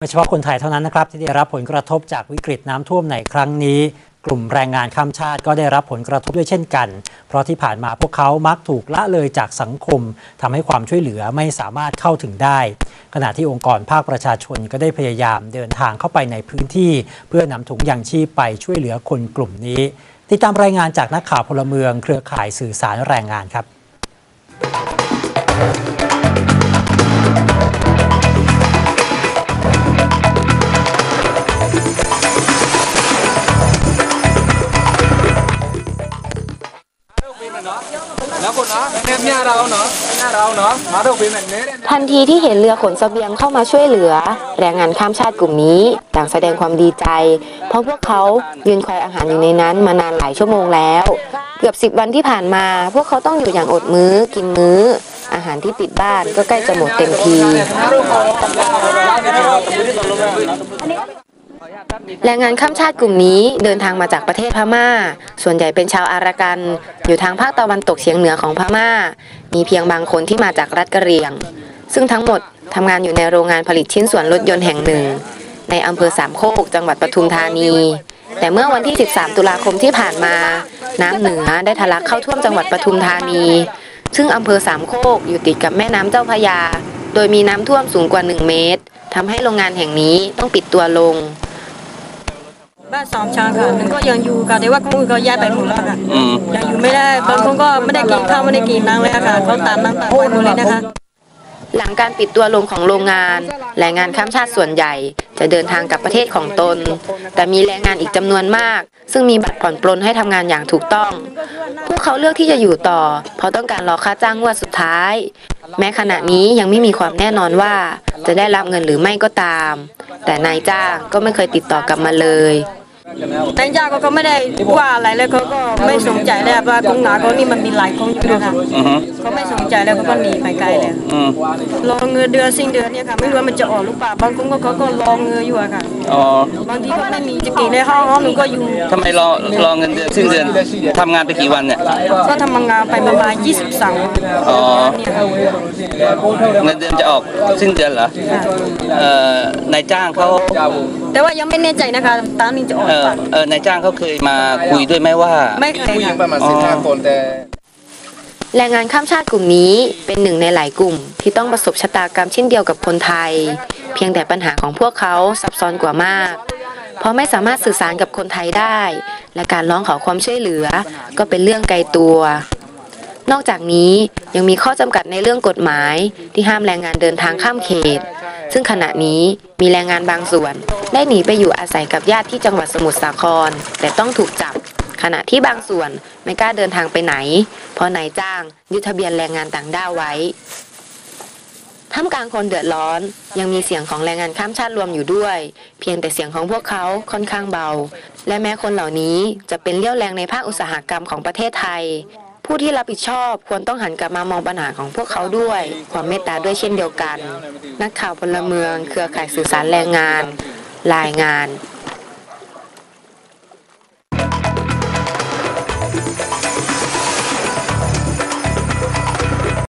ไม่เฉพาะคนไทยเท่านั้นนะครับ ที่ได้รับผลกระทบจากวิกฤตน้ำท่วมในครั้งนี้ กลุ่มแรงงานข้ามชาติก็ได้รับผลกระทบด้วยเช่นกัน เพราะที่ผ่านมาพวกเขามักถูกละเลยจากสังคมทำให้ความช่วยเหลือไม่สามารถเข้าถึงได้ ขณะที่องค์กรภาคประชาชนก็ได้พยายามเดินทางเข้าไปในพื้นที่ เพื่อนำถุงยางชีพไปช่วยเหลือคนกลุ่มนี้ ติดตามรายงานจากนักข่าวพลเมือง เครือข่ายสื่อสารแรงงานครับ ทันทีที่เห็นเรือขนเสบียงเข้ามาช่วยเหลือ แรงงานข้ามชาติกลุ่มนี้ ต่างแสดงความดีใจ เพราะพวกเขายืนคอยอาหารอยู่ในนั้นมานานหลายชั่วโมงแล้ว เกือบสิบวันที่ผ่านมา พวกเขาต้องอยู่อย่างอดมื้อกินมื้อ อาหารที่ติดบ้านก็ใกล้จะหมดเต็มที แรงงานข้ามชาติกลุ่มนี้เดินทางมาจากประเทศพม่า ส่วนใหญ่เป็นชาวอารากัน อยู่ทางภาคตะวันตกเฉียงเหนือของพม่า มีเพียงบางคนที่มาจากรัฐกะเหรี่ยง ซึ่งทั้งหมดทำงานอยู่ในโรงงานผลิตชิ้นส่วนรถยนต์แห่งหนึ่ง ในอำเภอสามโคกจังหวัดปทุมธานี แต่เมื่อวันที่ 13 ตุลาคมที่ผ่านมา น้ำเหนือได้ทะลักเข้าท่วมจังหวัดปทุมธานี ซึ่งอำเภอสามโคกอยู่ติดกับแม่น้ำเจ้าพระยา โดยมีน้ำท่วมสูงกว่า 1 เมตรทำให้โรงงานแห่งนี้ต้องปิดตัวลง บ้านสองชั้นค่ะหนึ่งก็ยังอยู่ค่ะแต่ว่าคนอื่นก็ย้ายไปหมดแล้วค่ะอืม ยังอยู่ไม่ได้บางคนก็ไม่ได้กินข้าวไม่ได้กินน้ำเลยค่ะเขาตามน้ำตาไปหมดเลยนะคะ หลังการปิดตัวลงของโรงงาน แรงงานข้ามชาติส่วนใหญ่ จะเดินทางกลับประเทศของตน แต่มีแรงงานอีกจำนวนมาก ซึ่งมีบัตรผ่อนปลนให้ทำงานอย่างถูกต้อง พวกเขาเลือกที่จะอยู่ต่อ เพราะต้องการรอค่าจ้างงวดสุดท้าย แม้ขณะนี้ยังไม่มีความแน่นอนว่า จะได้รับเงินหรือไม่ก็ตาม แต่นายจ้างก็ไม่เคยติดต่อกลับมาเลย นายจ้างก็เขาไม่ได้ว่าอะไรเลยเขาก็ไม่สนใจเลยเพราะว่าของหนาเขานี่มันมีหลายของอยู่นะคะอือฮึเขาไม่สนใจแล้วเขาก็หนีไปไกลเลยอืมรอเงินเดือนสิ้นเดือนเนี่ยค่ะไม่รู้ว่ามันจะออกหรือเปล่าบางคนก็เขาก็รอเงินอยู่อะค่ะอ๋อบางทีก็ไม่มีจะกินในห้องห้องหนูก็อยู่ทำไมรอรอเงินเดือนสิ้นเดือนทำงานไปกี่วันเนี่ยก็ทำงานไปประมาณ23วันอ๋อเนี่ยค่ะเงินเดือนจะออกสิ้นเดือนเหรอค่ะเอ่อนายจ้างเขาแต่ว่ายังไม่แน่ใจนะคะตอนนี้จะออกหเอรืออเปล่าเออนายจ้างเขาเคยมาคุยด้วยไหมว่า ไม่เคยผู้หญิงค่ะประมาณสิบห้าคนแต่แรงงานข้ามชาติกลุ่มนี้เป็นหนึ่งในหลายกลุ่ม ที่ต้องประสบชะตากรรมเช่นเดียวกับคนไทย เพียงแต่ปัญหาของพวกเขาซับซ้อนกว่ามาก เพราะไม่สามารถสื่อสารกับคนไทยได้ และการร้องขอความช่วยเหลือ ก็เป็นเรื่องไกลตัว นอกจากนี้ยังมีข้อจำกัดในเรื่องกฎหมาย ที่ห้ามแรงงานเดินทางข้ามเขต ซึ่งขณะนี้มีแรงงานบางส่วน ได้หนีไปอยู่อาศัยกับญาติที่จังหวัดสมุทรสาคร แต่ต้องถูกจับ ขณะที่บางส่วนไม่กล้าเดินทางไปไหน เพราะนายจ้างยึดทะเบียนแรงงานต่างด้าวไว้ท่ามกลางคนเดือดร้อน ยังมีเสียงของแรงงานข้ามชาติรวมอยู่ด้วย เพียงแต่เสียงของพวกเขาค่อนข้างเบา และแม้คนเหล่านี้จะเป็นเลี้ยวแรงในภาคอุตสาหกรรมของประเทศไทย ผู้ที่รับผิดชอบควรต้องหันกลับมามองปัญหาของพวกเขาด้วย ความเมตตาด้วยเช่นเดียวกัน นักข่าวพลเมือง เครือข่ายสื่อสารแรงงาน รายงาน